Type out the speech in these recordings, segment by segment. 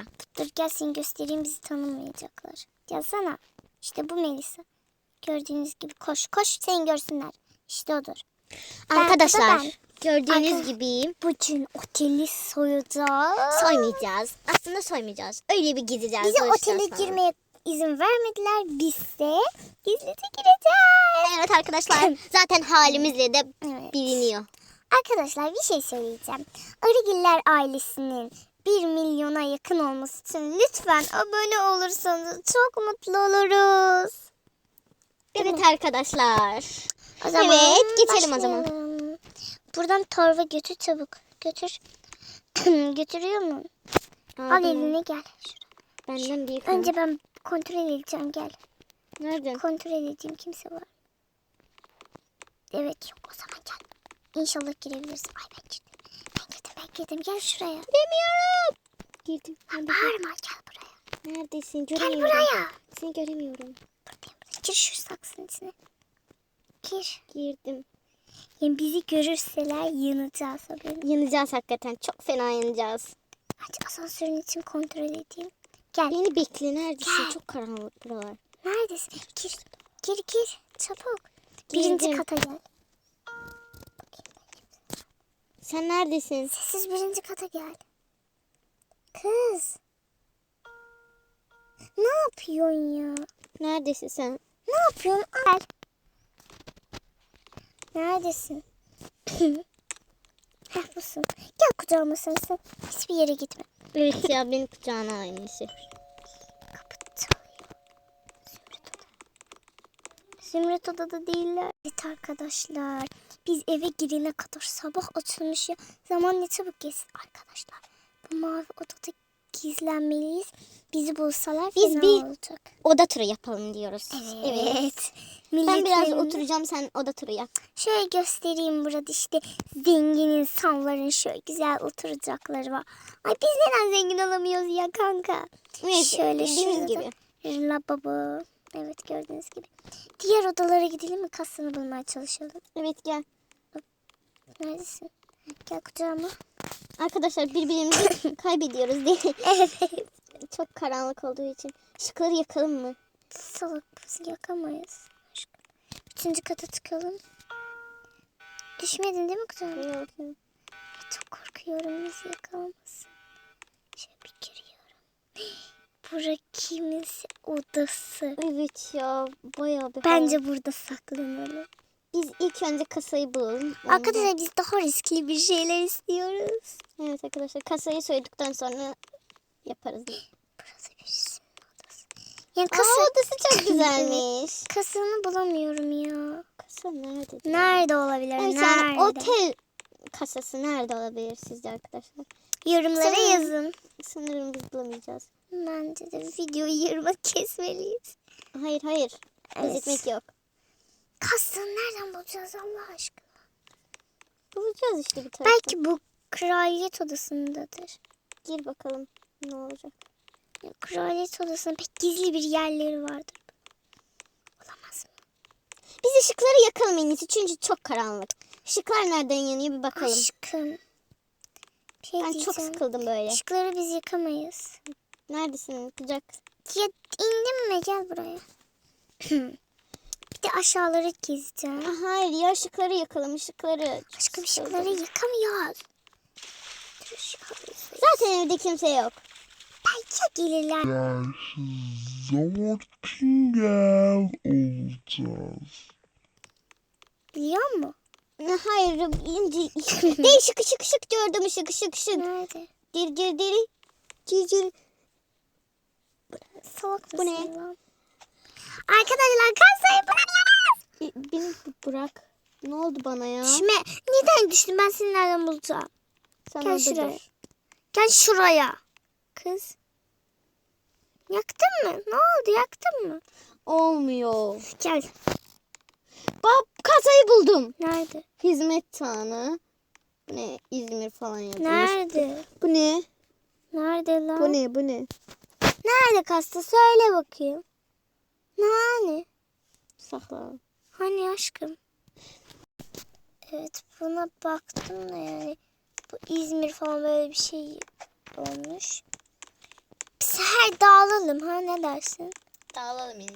Melisa. Dur gel seni göstereyim bizi tanımayacaklar. Yazsana. İşte bu Melisa. Gördüğünüz gibi koş koş seni görsünler. İşte odur. Ben- Arkadaşlar ben. gördüğünüz Arka- gibi Bugün oteli soyacağız. soymayacağız. Aslında soymayacağız. Öyle bir gideceğiz. Bize dolaşacağız otele falan. girmeye izin vermediler. Bizse gizlice gireceğiz. Evet arkadaşlar zaten halimizle de Evet. biliniyor. Arkadaşlar bir şey söyleyeceğim. Arıgiller ailesinin 1 milyona yakın olması için lütfen abone olursanız çok mutlu oluruz. Evet arkadaşlar. O zaman Evet, geçelim o zaman. başlayalım. Buradan torba götür çabuk. Götür. Götürüyor mu? Al elini gel. Benden büyük. Önce ben kontrol edeceğim gel. Nerede? Kontrol edeceğim kimse var. Evet yok o zaman gel. İnşallah girebiliriz. Ay ben girdim. Girdim. Gel şuraya. Bilmiyorum. Girdim. Lan bağırma gel buraya. Neredesin? Gel Göremiyorum. buraya. Seni göremiyorum. Gir şu saksının içine. Gir. Girdim. Yani bizi görürseler yanacağız haberin. Yanacağız hakikaten. Çok fena yanacağız. Aç asansörün için kontrol edeyim. Gel. Beni bekle. Neredesin? Gel. Çok karanlık buralar. Neredesin? Gir. Gir gir. Çabuk. Birinci Girdim. kata gel. Sen neredesin? Sessiz birinci kata gel. Kız. Ne yapıyorsun ya? Neredesin sen? Ne yapıyorsun? Gel. Neredesin? Heh busun. Gel kucağıma sen sen. Hiçbir yere gitme. Evet ya benim kucağına aynısı. Kapı çalıyor. Zümrüt odada. Değiller. Evet arkadaşlar. Biz eve girene kadar sabah açılmış ya. Zaman ne çabuk geçsin arkadaşlar. Bu mavi odada gizlenmeliyiz. Bizi bulsalar Biz fena bir- olacak. Oda turu yapalım diyoruz. Evet. Ben biraz Milletlerin- oturacağım sen oda turu yap. Şöyle göstereyim burada işte zengin insanların şöyle güzel oturacakları var. Ay biz neden zengin olamıyoruz ya kanka? Evet, Şöyle bildiğiniz şurada gibi. lavabo. Evet gördüğünüz gibi. Diğer odalara gidelim mi? Kasını bulmaya çalışalım. Evet gel. Neredesin? Gel kucağıma. Arkadaşlar birbirimizi kaybediyoruz diye. Evet. Çok karanlık olduğu için. Işıkları yakalım mı? Salak biz yakamayız. Üçüncü kata çıkalım. Düşmedin değil mi kucağıma? Yok. Çok korkuyorum bizi yakalamasın. Şöyle bir giriyorum. Bura kimin odası? Evet ya bayağı bir Bence burada saklanalım. Biz ilk önce kasayı bulalım. Ondan- Arkadaşlar biz daha riskli bir şeyler istiyoruz. Evet arkadaşlar kasayı soyduktan sonra yaparız. Burası birisinin odası. Yani Aa, kasa, odası çok güzelmiş. kasını bulamıyorum ya. Kasa nerede? Nerede olabilir? Evet, Nerede? yani otel kasası nerede olabilir sizce arkadaşlar? Yorumlara Sanırım- yazın. Sanırım biz bulamayacağız. Bence de videoyu yarıma kesmeliyiz. Hayır hayır. Evet. Gecikmek yok. Kasını nereden bulacağız Allah aşkına? Bulacağız işte bir taraftan. Belki bu kraliyet odasındadır. Gir bakalım ne olacak. Kraliyet odasının pek gizli bir yerleri vardır. Olamaz mı? Biz ışıkları yakalım en iyisi çünkü çok karanlık. Işıklar nereden yanıyor bir bakalım. Aşkım. Bir şey ben diyeceğim. çok sıkıldım böyle. Işıkları biz yakamayız. Neredesin kucak? Ya indim mi? Gel buraya. bir de aşağıları gezeceğim. Aa, hayır ya ışıkları yakalım ışıkları. Aşkım ışıkları ışıkları. Zaten evde kimse yok. Belki gelirler. Zortingen olacağız. Biliyor musun? Hayır ince. Değişik ışık ışık gördüm ışık ışık ışık. Nerede? Gir gir gir. Gir gir. Salak Bu ne? lan? Arkadaşlar kasayı bulamıyoruz. E, Beni bırak. Ne oldu bana ya? Düşme. Neden düştün? Ben seni nereden bulacağım? Sen Gel şuraya. dur. Gel şuraya. Kız. Yaktın mı? Ne oldu? Yaktın mı? Olmuyor. Gel. Bak kasayı buldum. Nerede? Hizmet tanı. Bu ne? İzmir falan yazmış. Nerede? Bu ne? Nerede lan? Bu ne? Bu ne? Nerede kasta? Söyle bakayım. Nane? Sakla. Hani aşkım? Evet buna baktım da yani bu İzmir falan böyle bir şey olmuş. sefer dağılalım ha ne dersin? Dağılalım ya.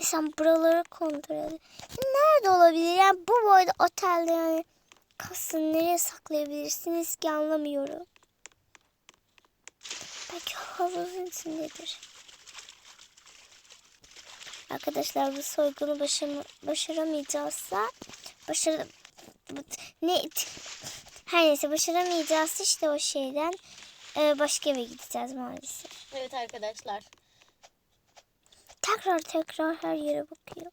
Sen buraları kontrol et. Nerede olabilir? Yani bu boyda otelde yani kasını nereye saklayabilirsiniz ki anlamıyorum. Belki havuzun içindedir. Arkadaşlar bu soygunu başarı, başaramayacağızsa başarı ne her neyse başaramayacağız işte o şeyden e, başka eve gideceğiz maalesef. Evet arkadaşlar. Tekrar tekrar her yere bakıyor.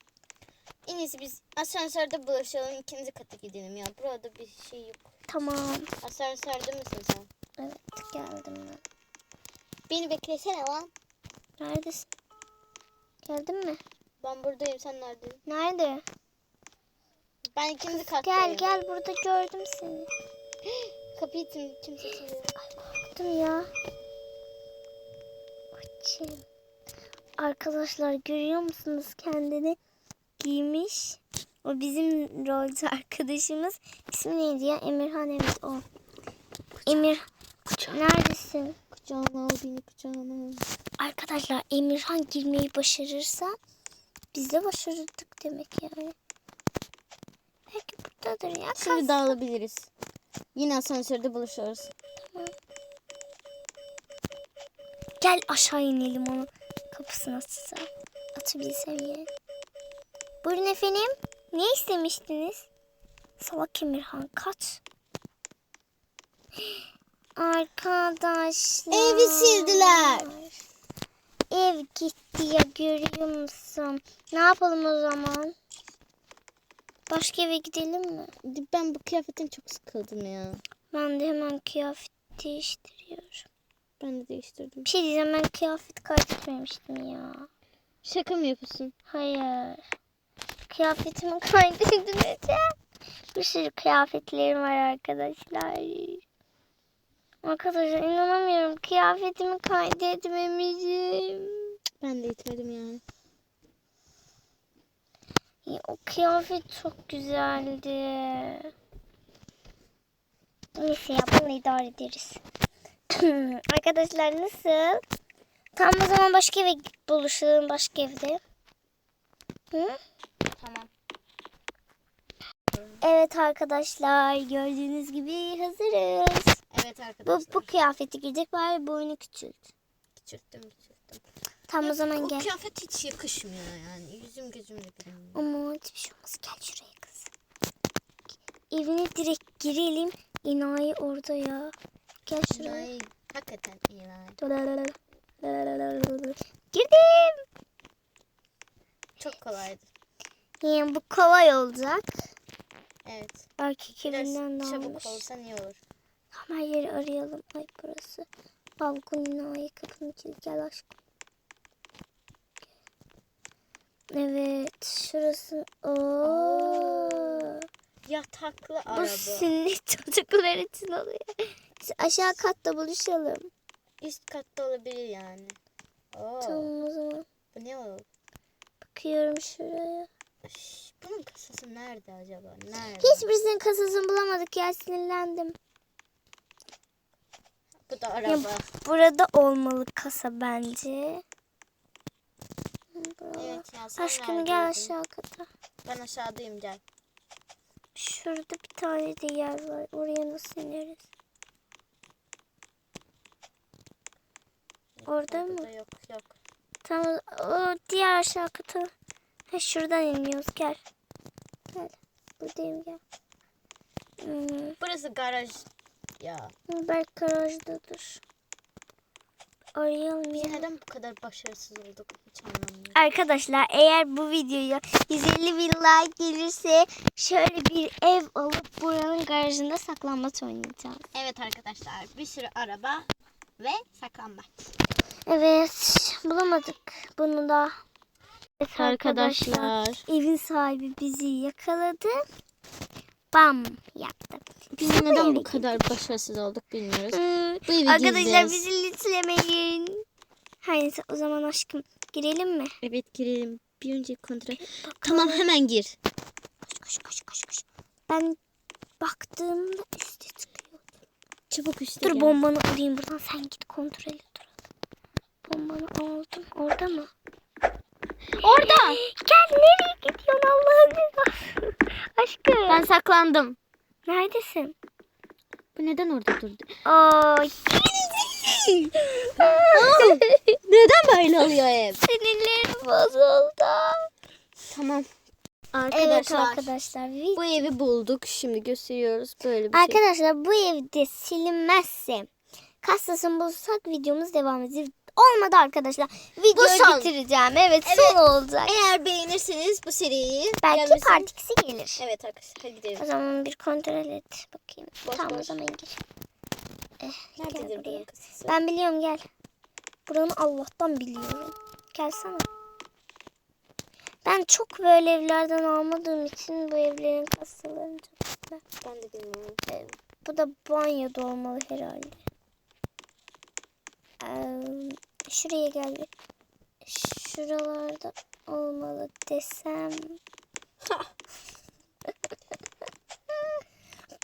En iyisi biz asansörde buluşalım. ikinci kata gidelim ya. Burada bir şey yok. Tamam. Asansörde misin sen? Evet geldim ben. Beni beklesene lan. Neredesin? Geldin mi? Ben buradayım. Sen neredesin? Nerede? Ben ikinci kattayım. Gel gel burada gördüm seni. Kapıyı kim, kimse çalıyor. Baktım ya. Açayım. Arkadaşlar görüyor musunuz kendini giymiş. O bizim rolcü arkadaşımız. İsmi neydi ya? Emirhan evet o. Emir neredesin? Kucağıma al beni. Arkadaşlar Emirhan girmeyi başarırsa biz de başarırdık demek yani. Belki buradadır ya. Şimdi Kas- dağılabiliriz. Yine asansörde buluşuyoruz. Gel aşağı inelim onun kapısını açsa. Atabilsem yani. Buyurun efendim. Ne istemiştiniz? Salak Emirhan kaç. Arkadaşlar. Evi sildiler. Ev gitti ya görüyor musun? Ne yapalım o zaman? Başka eve gidelim mi? Ben bu kıyafetten çok sıkıldım ya. Ben de hemen kıyafet değiştiriyorum. Ben de değiştirdim. Bir şey diyeceğim ben kıyafet kaydetmemiştim ya. Şaka mı yapıyorsun? Hayır. Kıyafetimi kaydedeceğim. Bir sürü kıyafetlerim var arkadaşlar. Arkadaşlar inanamıyorum. Kıyafetimi kaydetmemişim. Ben de itmedim yani. Ya, o kıyafet çok güzeldi. Neyse ya bunu idare ederiz. Arkadaşlar nasıl? Tam o zaman başka eve buluşalım başka evde. Hı? Tamam. Evet arkadaşlar gördüğünüz gibi hazırız. Evet Bu, arkadaşlar. bu kıyafeti giyecek bari boynu küçült. Küçülttüm küçülttüm. Tam o zaman Bu gel. kıyafet hiç yakışmıyor yani. Yüzüm gözüm de görünmüyor. Ama hiçbir şey olmaz. Gel şuraya kız. Evine direkt girelim. İnayi orada ya. Gel şuraya. Ay, hakikaten lan. Girdim. Çok kolaydı. Yani bu kolay olacak. Evet. Erkek Biraz evinden de çabuk olsan iyi olur. Hemen yeri arayalım. Ay burası. Balkon inayi kapının kilidi. Gel aşkım. Evet. Şurası. Oo. Yataklı Bu araba. sünnet çocuklar için oluyor. Aşağı katta buluşalım. Üst katta olabilir yani. Oo, Tamam o zaman. bu ne olur? Bakıyorum şuraya. Şş, bunun kasası nerede acaba? Nerede? Hiçbirisinin kasasını bulamadık ya sinirlendim. Bu da araba. Burada olmalı kasa bence. Evet ya Aşkım gel aşağı kata. Ben aşağıdayım gel. Şurada bir tane de yer var. Oraya nasıl ineriz? Orada mı? yok yok. Tamam o diğer aşağı kata. Ha, şuradan iniyoruz gel. Gel. Buradayım gel. Hmm, Burası garaj. Ya belki garajdadır. Arayalım biz ya. neden bu kadar başarısız olduk hiç anlamıyorum. Arkadaşlar eğer bu videoya 150 bin like gelirse şöyle bir ev alıp buranın garajında saklanmaç oynayacağım. Evet arkadaşlar bir sürü araba ve saklanmaç. Evet bulamadık bunu da. Evet evin sahibi bizi yakaladı. Bam yaptı. Biz neden bu kadar başarısız olduk bilmiyoruz. Hmm, Bu evi Arkadaşlar bizi linçlemeyin. Neyse o zaman aşkım girelim mi? Evet girelim. Bir önce kontrol. Tamam hemen gir. Koş koş koş koş koş. Ben baktığımda üstte çıkıyor. Çabuk üstte Dur gel. bombanı alayım buradan sen git kontrol et. Bombanı aldım. Orada mı? Orada. Gel nereye gidiyorsun Allah'ın rızası? Aşkım. Ben saklandım. Neredesin? Bu neden orada durdu? Ay. neden böyle oluyor hep? Sinirlerim bozuldu. Tamam. Evet Arkadaşlar. arkadaşlar. vi- Bu evi bulduk. Şimdi gösteriyoruz. Böyle bir şey. Arkadaşlar bu evde silinmezse kastasını bulsak videomuz devam edecek. Olmadı arkadaşlar. Videoyu son. bitireceğim. Evet, Evet. son olacak. Eğer beğenirseniz bu seriyi Belki part 2'si gelir. Evet arkadaşlar hadi gidelim. O zaman bir kontrol et. Bakayım. Boş tamam o boş. zaman gir. Eh, gel Nerededir buraya. bunun kasası? Ben biliyorum gel. Buranı Allah'tan biliyorum. Gelsene. Ben çok böyle evlerden almadığım için bu evlerin kasalarını çok. Ben de bilmiyorum. Ee, Bu da banyoda olmalı herhalde. Ee, şuraya gel. bir. Şuralarda olmalı desem.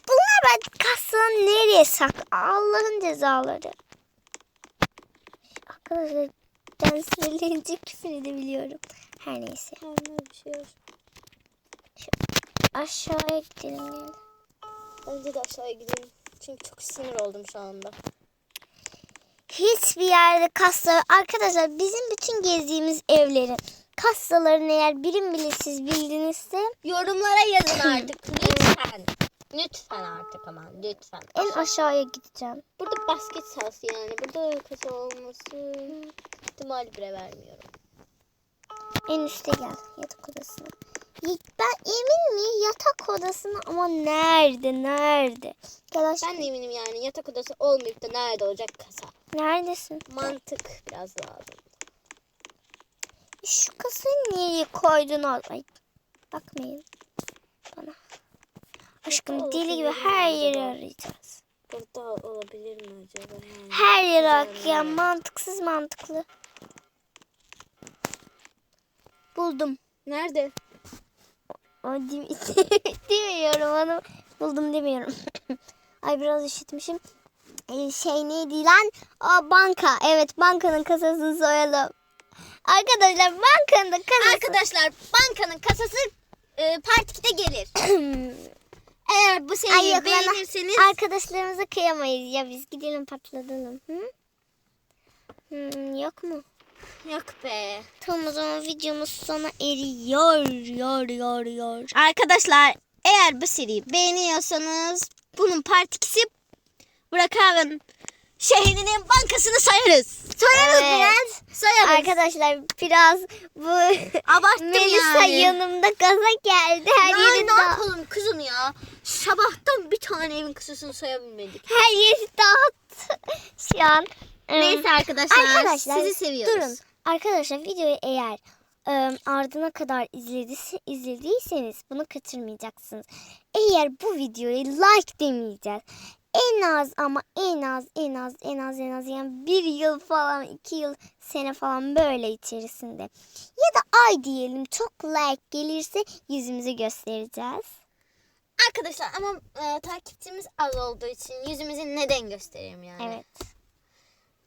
Bunlar ben kasanın nereye sak? Allah'ın cezaları. Arkadaşlar ben söyleyince küfür edebiliyorum. Her neyse. Bir şey yok. Aşağıya gidelim gel. Bence de aşağıya gidelim. Çünkü çok sinir oldum şu anda. Hiçbir yerde kasa arkadaşlar bizim bütün gezdiğimiz evlerin kasalarını eğer birim bile siz bildinizse Yorumlara yazın artık lütfen. Lütfen artık ama lütfen. en aşağıya gideceğim. Burada basket sahası yani. Burada kasa olması ihtimali bile vermiyorum. En üste gel yatak odasına. Ben emin mi yatak odasına ama nerede nerede? Gel aşağı. Ben de eminim yani yatak odası olmayıp da nerede olacak kasa. Neredesin? Mantık biraz lazım. Şu kasayı niye koydun? Ay bakmayın bana. Aşkım Burada deli gibi her yeri acaba? arayacağız. Burada olabilir mi acaba? Yani? Her yere Güzel ak ya mi? mantıksız mantıklı. Buldum. Nerede? O dem- demiyorum onu. Buldum demiyorum. Ay biraz üşütmüşüm. Ee, şey neydi lan? Aa, banka. Evet bankanın kasasını soyalım. Arkadaşlar bankanın da kasası. Arkadaşlar bankanın kasası e, part 2'de gelir. Eğer bu Ay seriyi bana- beğenirseniz Arkadaşlarımıza kıyamayız ya biz gidelim patlatalım. Hı? Hmm, yok mu? yok be. Tamam o zaman videomuz sona eriyor. Yor yor yor. Arkadaşlar eğer bu seriyi beğeniyorsanız bunun part 2'si Burak abinin şehrinin bankasını sayarız. Sayarız Evet. biraz. Sayarız. Arkadaşlar biraz bu Abarttım Melisa yani. yanımda gaza geldi. Her Ya yeri ne da yapalım kızım ya? Sabahtan bir tane evin kısasını sayabilmedik. her yeri dağıttı şu an. Neyse arkadaşlar, Arkadaşlar sizi seviyoruz. Durun. Arkadaşlar videoyu eğer e, ardına kadar izlediyse, izlediyseniz bunu kaçırmayacaksınız. Eğer bu videoya like demeyeceğiz. En az ama en az en az en az en az yani bir yıl falan iki yıl sene falan böyle içerisinde. Ya da ay diyelim çok like gelirse yüzümüzü göstereceğiz. Arkadaşlar ama e, takipçimiz az olduğu için yüzümüzü neden göstereyim yani? Evet.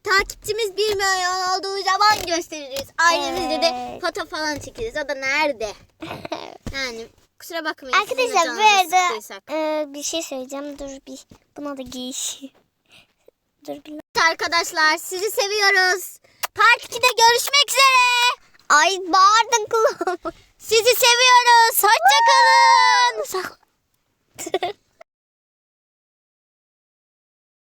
Takipçimiz 1 milyon olduğu zaman gösteririz. Ailemizle de foto falan çekeriz. O da nerede? yani kusura bakmayın. Arkadaşlar bu arada e, bir şey söyleyeceğim. Dur bir buna da giyiş. Dur bir Arkadaşlar sizi seviyoruz. Part 2'de görüşmek üzere. Ay bağırdın kulağıma. Sizi seviyoruz. Hoşçakalın.